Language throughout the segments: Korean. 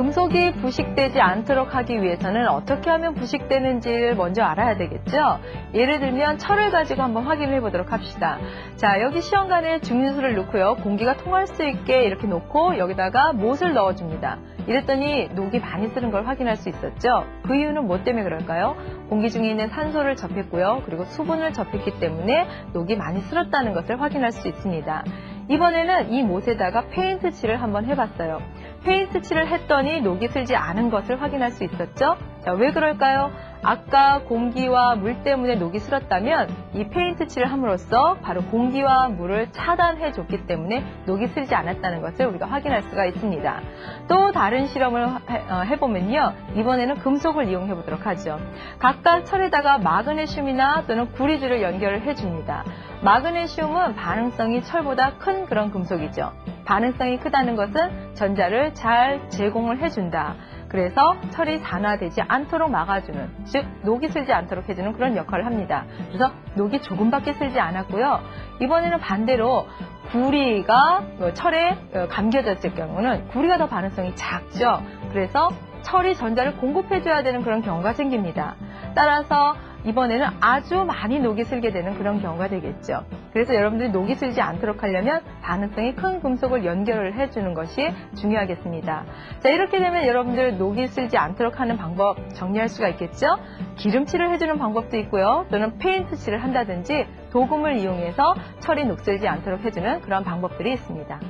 금속이 부식되지 않도록 하기 위해서는 어떻게 하면 부식되는지를 먼저 알아야 되겠죠? 예를 들면 철을 가지고 한번 확인을 해보도록 합시다. 자, 여기 시험관에 증류수를 넣고요. 공기가 통할 수 있게 이렇게 놓고 여기다가 못을 넣어줍니다. 이랬더니 녹이 많이 쓰는 걸 확인할 수 있었죠? 그 이유는 뭐 때문에 그럴까요? 공기 중에 있는 산소를 접했고요. 그리고 수분을 접했기 때문에 녹이 많이 쓸었다는 것을 확인할 수 있습니다. 이번에는 이 못에다가 페인트 칠을 한번 해봤어요. 페인트 칠을 했더니 녹이 슬지 않은 것을 확인할 수 있었죠? 자, 왜 그럴까요? 아까 공기와 물 때문에 녹이 슬었다면 이 페인트 칠을 함으로써 바로 공기와 물을 차단해 줬기 때문에 녹이 슬지 않았다는 것을 우리가 확인할 수가 있습니다. 또 다른 실험을 어, 해보면요. 이번에는 금속을 이용해 보도록 하죠. 각각 철에다가 마그네슘이나 또는 구리주를 연결을 해줍니다. 마그네슘은 반응성이 철보다 큰 그런 금속이죠. 반응성이 크다는 것은 전자를 잘 제공을 해준다. 그래서 철이 산화되지 않도록 막아주는, 즉 녹이 슬지 않도록 해주는 그런 역할을 합니다. 그래서 녹이 조금밖에 슬지 않았고요. 이번에는 반대로 구리가 철에 감겨졌을 경우는 구리가 더 반응성이 작죠. 그래서 철이 전자를 공급해줘야 되는 그런 경우가 생깁니다. 따라서 이번에는 아주 많이 녹이 슬게 되는 그런 경우가 되겠죠. 그래서 여러분들이 녹이 슬지 않도록 하려면 반응성이 큰 금속을 연결을 해주는 것이 중요하겠습니다. 자, 이렇게 되면 여러분들 녹이 슬지 않도록 하는 방법 정리할 수가 있겠죠? 기름칠을 해주는 방법도 있고요. 또는 페인트 칠을 한다든지 도금을 이용해서 철이 녹슬지 않도록 해주는 그런 방법들이 있습니다.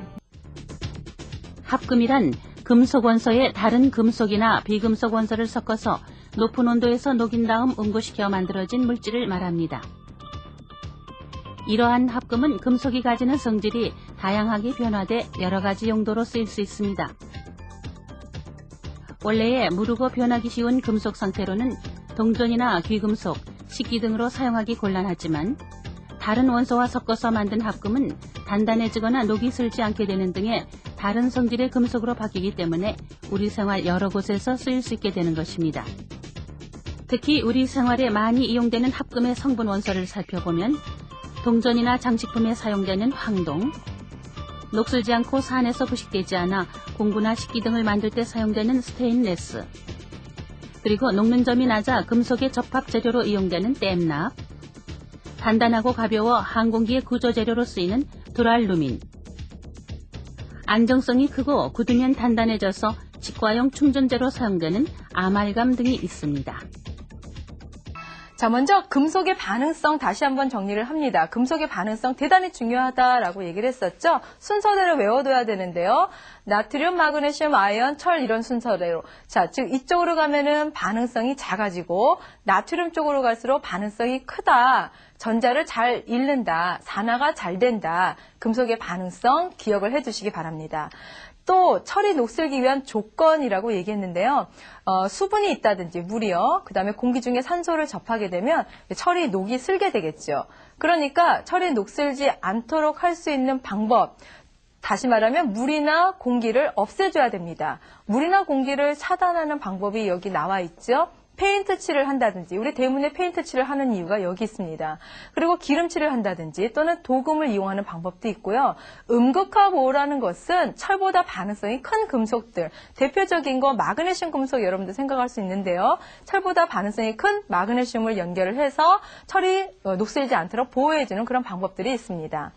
합금이란 금속 원소에 다른 금속이나 비금속 원소를 섞어서 높은 온도에서 녹인 다음 응고시켜 만들어진 물질을 말합니다. 이러한 합금은 금속이 가지는 성질이 다양하게 변화돼 여러 가지 용도로 쓰일 수 있습니다. 원래의 무르고 변하기 쉬운 금속 상태로는 동전이나 귀금속, 식기 등으로 사용하기 곤란하지만 다른 원소와 섞어서 만든 합금은 단단해지거나 녹이 슬지 않게 되는 등의 다른 성질의 금속으로 바뀌기 때문에 우리 생활 여러 곳에서 쓰일 수 있게 되는 것입니다. 특히 우리 생활에 많이 이용되는 합금의 성분 원소를 살펴보면 동전이나 장식품에 사용되는 황동, 녹슬지 않고 산에서 부식되지 않아 공구나 식기 등을 만들 때 사용되는 스테인레스, 그리고 녹는 점이 낮아 금속의 접합 재료로 이용되는 댐납, 단단하고 가벼워 항공기의 구조 재료로 쓰이는 두랄루민, 안정성이 크고 굳으면 단단해져서 치과용 충전재로 사용되는 아말감 등이 있습니다. 자, 먼저 금속의 반응성 다시 한번 정리를 합니다. 금속의 반응성 대단히 중요하다라고 얘기를 했었죠. 순서대로 외워둬야 되는데요. 나트륨, 마그네슘, 아연, 철 이런 순서대로. 자, 즉 이쪽으로 가면은 반응성이 작아지고 나트륨 쪽으로 갈수록 반응성이 크다. 전자를 잘 잃는다. 산화가 잘 된다. 금속의 반응성 기억을 해주시기 바랍니다. 또 철이 녹슬기 위한 조건이라고 얘기했는데요. 어, 수분이 있다든지 물이요. 그 다음에 공기 중에 산소를 접하게 되면 철이 녹이 슬게 되겠죠. 그러니까 철이 녹슬지 않도록 할 수 있는 방법. 다시 말하면 물이나 공기를 없애줘야 됩니다. 물이나 공기를 차단하는 방법이 여기 나와 있죠. 페인트 칠을 한다든지 우리 대문에 페인트 칠을 하는 이유가 여기 있습니다. 그리고 기름칠을 한다든지 또는 도금을 이용하는 방법도 있고요. 음극화 보호라는 것은 철보다 반응성이 큰 금속들 대표적인 거 마그네슘 금속 여러분들 생각할 수 있는데요. 철보다 반응성이 큰 마그네슘을 연결을 해서 철이 어, 녹슬지 않도록 보호해주는 그런 방법들이 있습니다.